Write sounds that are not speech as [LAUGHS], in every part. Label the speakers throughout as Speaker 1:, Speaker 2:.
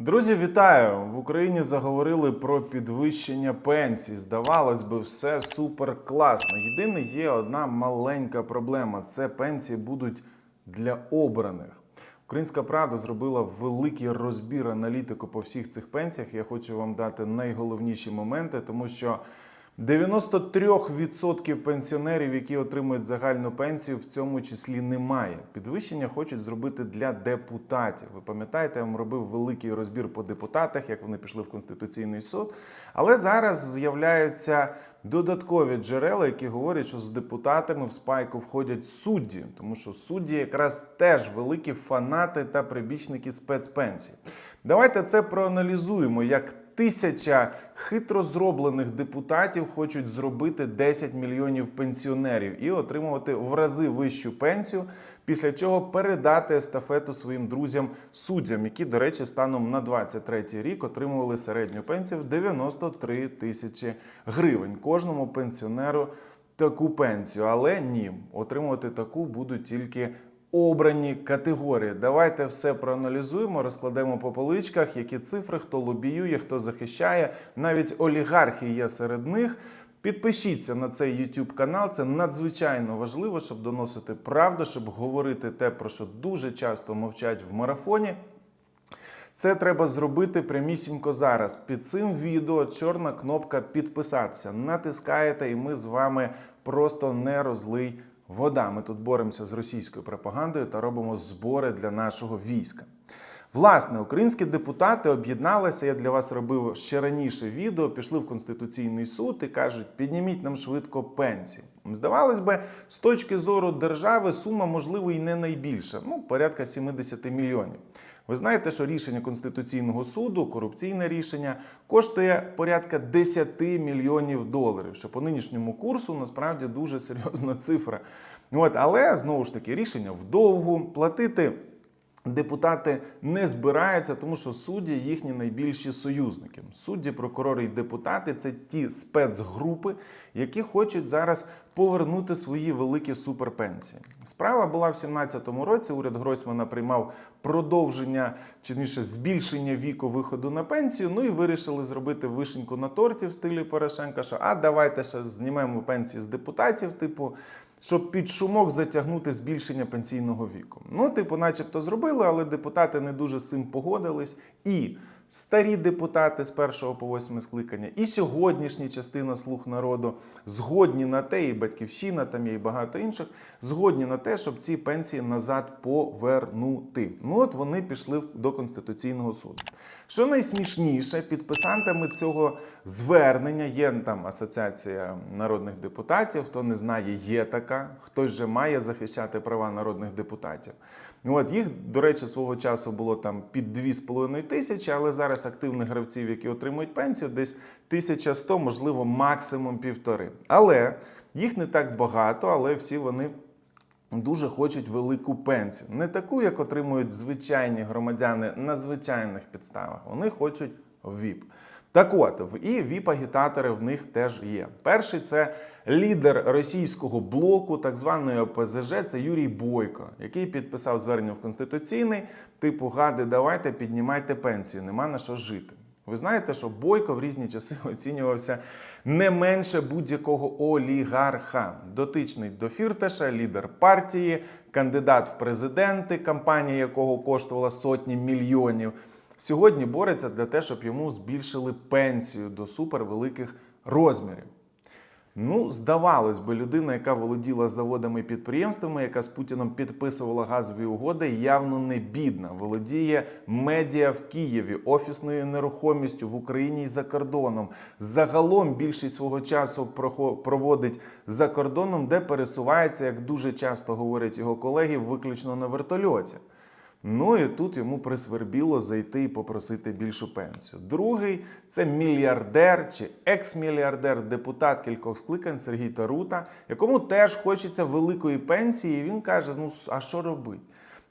Speaker 1: Друзі, вітаю! В Україні заговорили про підвищення пенсій. Здавалось би, все супер класно. Єдине є одна маленька проблема: це пенсії будуть для обраних. Українська правда зробила великий розбір аналітику по всіх цих пенсіях. Я хочу вам дати найголовніші моменти, тому що 93% пенсіонерів, які отримують загальну пенсію, в цьому числі немає. Підвищення хочуть зробити для депутатів. Ви пам'ятаєте, я вам робив великий розбір по депутатах, як вони пішли в Конституційний суд. Але зараз з'являються додаткові джерела, які говорять, що з депутатами в спайку входять судді, тому що судді якраз теж великі фанати та прибічники спецпенсій. Давайте це проаналізуємо, як тисяча хитро зроблених депутатів хочуть зробити 10 мільйонів пенсіонерів і отримувати в рази вищу пенсію, після чого передати естафету своїм друзям суддям, які, до речі, станом на 23 рік отримували середню пенсію в 93 тисячі гривень. Кожному пенсіонеру таку пенсію, але ні, отримувати таку будуть тільки обрані категорії. Давайте все проаналізуємо, розкладемо по поличках, які цифри, хто лобіює, хто захищає. Навіть олігархи є серед них. Підпишіться на цей YouTube канал. Це надзвичайно важливо, щоб доносити правду, щоб говорити те, про що дуже часто мовчать в марафоні. Це треба зробити прямісінько зараз. Під цим відео чорна кнопка підписатися. Натискаєте, і ми з вами просто не розлий вода. Ми тут боремося з російською пропагандою та робимо збори для нашого війська. Власне, українські депутати об'єдналися. Я для вас робив ще раніше відео. Пішли в Конституційний суд і кажуть: підніміть нам швидко пенсії. Здавалось би, з точки зору держави сума можливо і не найбільша, ну порядка 70 мільйонів. Ви знаєте, що рішення Конституційного суду, корупційне рішення, коштує порядка 10 мільйонів доларів, що по нинішньому курсу насправді дуже серйозна цифра. От, але знову ж таки рішення вдовгу платити. Депутати не збираються, тому що судді їхні найбільші союзники. Судді, прокурори і депутати це ті спецгрупи, які хочуть зараз повернути свої великі суперпенсії. Справа була в 2017 році. Уряд Гройсмана приймав продовження чи ніше збільшення віку виходу на пенсію. Ну і вирішили зробити вишеньку на торті в стилі Порошенка. Що а давайте ще знімемо пенсії з депутатів, типу щоб під шумок затягнути збільшення пенсійного віку. Ну, типу, начебто, зробили, але депутати не дуже з цим погодились. І старі депутати з першого по восьме скликання, і сьогоднішня частина слуг народу згодні на те, і батьківщина, там є і багато інших, згодні на те, щоб ці пенсії назад повернути. Ну от вони пішли до Конституційного суду. Що найсмішніше, підписантами цього звернення є там асоціація народних депутатів. Хто не знає, є така. Хтось же має захищати права народних депутатів. От їх, до речі, свого часу було там під 2,5 тисячі, але зараз активних гравців, які отримують пенсію, десь 1100, можливо, максимум півтори. Але їх не так багато, але всі вони дуже хочуть велику пенсію. Не таку, як отримують звичайні громадяни на звичайних підставах. Вони хочуть ВІП. Так от, і ВІП-агітатори в них теж є. Перший це лідер російського блоку, так званої ОПЗЖ, це Юрій Бойко, який підписав звернення в Конституційний, типу гади, давайте піднімайте пенсію, нема на що жити. Ви знаєте, що Бойко в різні часи [LAUGHS] оцінювався не менше будь-якого олігарха, дотичний до Фірташа, лідер партії, кандидат в президенти, кампанія якого коштувала сотні мільйонів. Сьогодні бореться для те, щоб йому збільшили пенсію до супервеликих розмірів. Ну, здавалось би, людина, яка володіла заводами і підприємствами, яка з Путіном підписувала газові угоди, явно не бідна. Володіє медіа в Києві, офісною нерухомістю в Україні і за кордоном. Загалом більшість свого часу проводить за кордоном, де пересувається, як дуже часто говорять його колеги, виключно на вертольоті. Ну і тут йому присвербіло зайти і попросити більшу пенсію. Другий це мільярдер чи екс-мільярдер, депутат кількох скликань Сергій Тарута, якому теж хочеться великої пенсії. І він каже: ну а що робити?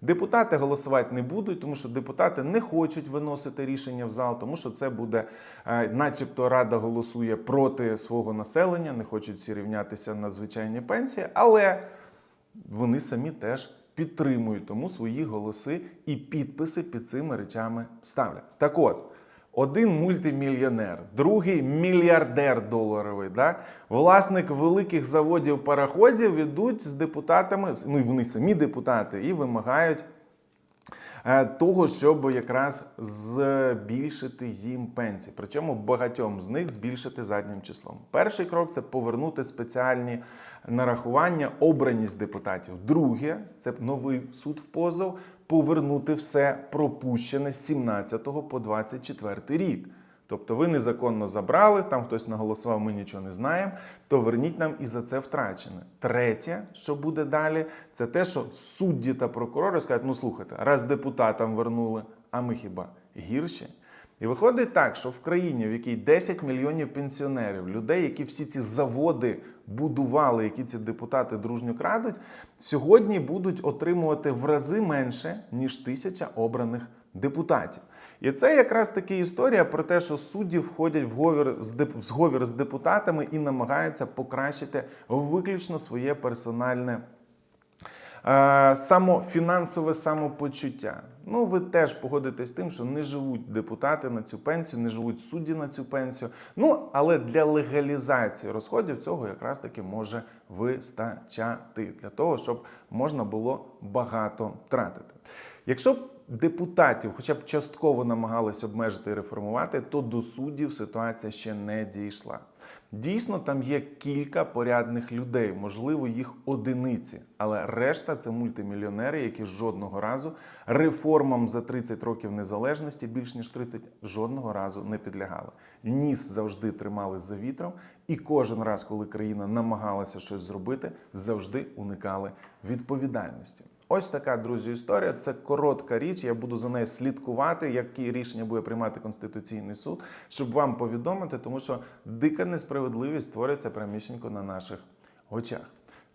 Speaker 1: Депутати голосувати не будуть, тому що депутати не хочуть виносити рішення в зал, тому що це буде, е, начебто, рада голосує проти свого населення, не хочуть всі рівнятися на звичайні пенсії, але вони самі теж підтримують, тому свої голоси і підписи під цими речами ставлять. Так от. Один мультимільйонер, другий мільярдер доларовий, да? власник великих заводів пароходів ідуть з депутатами, ну і вони самі депутати, і вимагають того, щоб якраз збільшити їм пенсії. Причому багатьом з них збільшити заднім числом. Перший крок це повернути спеціальні нарахування, обраність депутатів. Друге це новий суд в позов, повернути все пропущене з 17 по 24 рік. Тобто ви незаконно забрали, там хтось наголосував, ми нічого не знаємо, то верніть нам і за це втрачене. Третє, що буде далі, це те, що судді та прокурори скажуть: ну слухайте, раз депутатам вернули, а ми хіба гірші? І виходить так, що в країні, в якій 10 мільйонів пенсіонерів, людей, які всі ці заводи будували, які ці депутати дружньо крадуть, сьогодні будуть отримувати в рази менше, ніж тисяча обраних депутатів. І це якраз таки історія про те, що судді входять в говір з деп... зговір з депутатами і намагаються покращити виключно своє персональне Е, Само фінансове самопочуття. Ну, ви теж погодитесь з тим, що не живуть депутати на цю пенсію, не живуть судді на цю пенсію. Ну, але для легалізації розходів цього якраз таки може вистачати для того, щоб можна було багато тратити. Якщо депутатів, хоча б частково намагалися обмежити і реформувати, то до суддів ситуація ще не дійшла. Дійсно, там є кілька порядних людей, можливо, їх одиниці, але решта це мультимільйонери, які жодного разу реформам за 30 років незалежності, більш ніж 30, жодного разу не підлягали. Ніс завжди тримали за вітром, і кожен раз, коли країна намагалася щось зробити, завжди уникали відповідальності. Ось така, друзі, історія. Це коротка річ. Я буду за нею слідкувати, які рішення буде приймати Конституційний суд, щоб вам повідомити, тому що дика несправедливість створюється прямісінько на наших очах.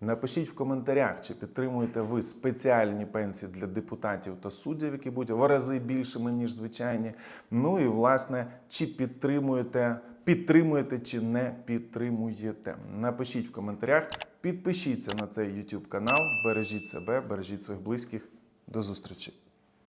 Speaker 1: Напишіть в коментарях, чи підтримуєте ви спеціальні пенсії для депутатів та суддів, які будуть в рази більшими, ніж звичайні. Ну і власне, чи підтримуєте, підтримуєте чи не підтримуєте. Напишіть в коментарях, підпишіться на цей YouTube канал, бережіть себе, бережіть своїх близьких. До зустрічі!